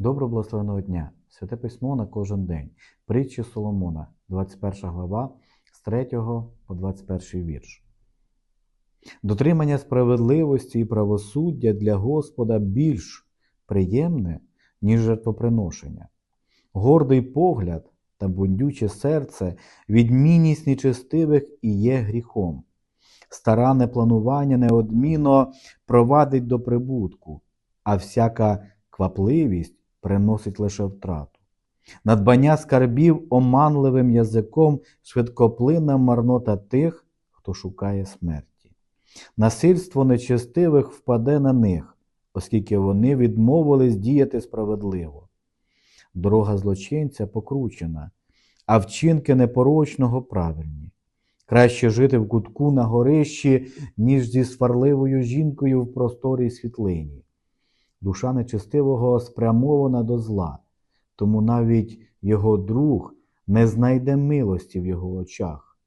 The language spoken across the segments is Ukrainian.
Доброго благословеного дня! Святе письмо на кожен день. Притчі Соломона, 21 глава, з 3 по 21 вірш. Дотримання справедливості і правосуддя для Господа більш приємне, ніж жертвоприношення. Гордий погляд та бундюче серце, відмінність нечестивих і є гріхом. Старанне планування неодмінно провадить до прибутку, а всяка квапливість приносить лише втрату. Надбання скарбів оманливим язиком швидкоплинна марнота тих, хто шукає смерті. Насильство нечестивих впаде на них, оскільки вони відмовились діяти справедливо. Дорога злочинця покручена, а вчинки непорочного правильні. Краще жити в кутку на горищі, ніж зі сварливою жінкою в просторій світлині. Душа нечестивого спрямована до зла, тому навіть його друг не знайде милості в його очах.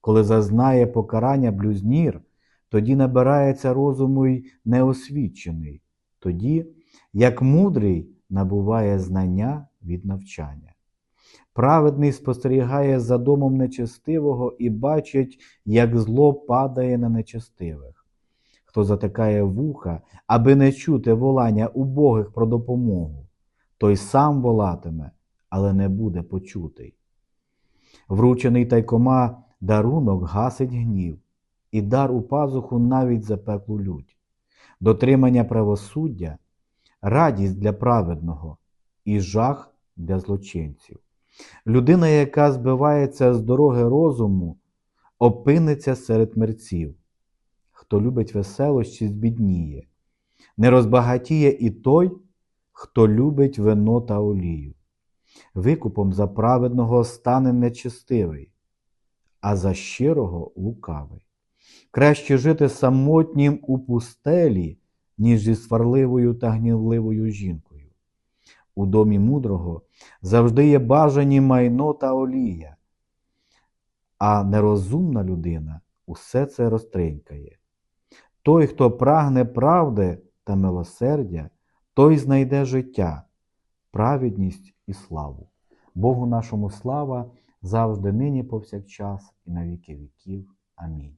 Коли зазнає покарання блюзнір, тоді набирається розуму й неосвічений, тоді, як мудрий набуває знання від навчання. Праведний спостерігає за домом нечестивого і бачить, як зло падає на нечестивих. Хто затикає вуха, аби не чути волання убогих про допомогу, той сам волатиме, але не буде почутий. Вручений тайкома дарунок гасить гнів, і дар у пазуху навіть запеклу лють. Дотримання правосуддя радість для праведного і жах для злочинців. Людина, яка збивається з дороги розуму, опиниться серед мерців. Хто любить веселощі, збідніє, не розбагатіє і той, хто любить вино та олію. Викупом за праведного стане нечестивий, а за щирого лукавий. Краще жити самотнім у пустелі, ніж зі сварливою та гнівливою жінкою. У домі мудрого завжди є бажані майно та олія, а нерозумна людина усе це розтринькає. Той, хто прагне правди та милосердя, той знайде життя, праведність і славу. Богу нашому слава завжди нині повсякчас і на віки віків. Амінь.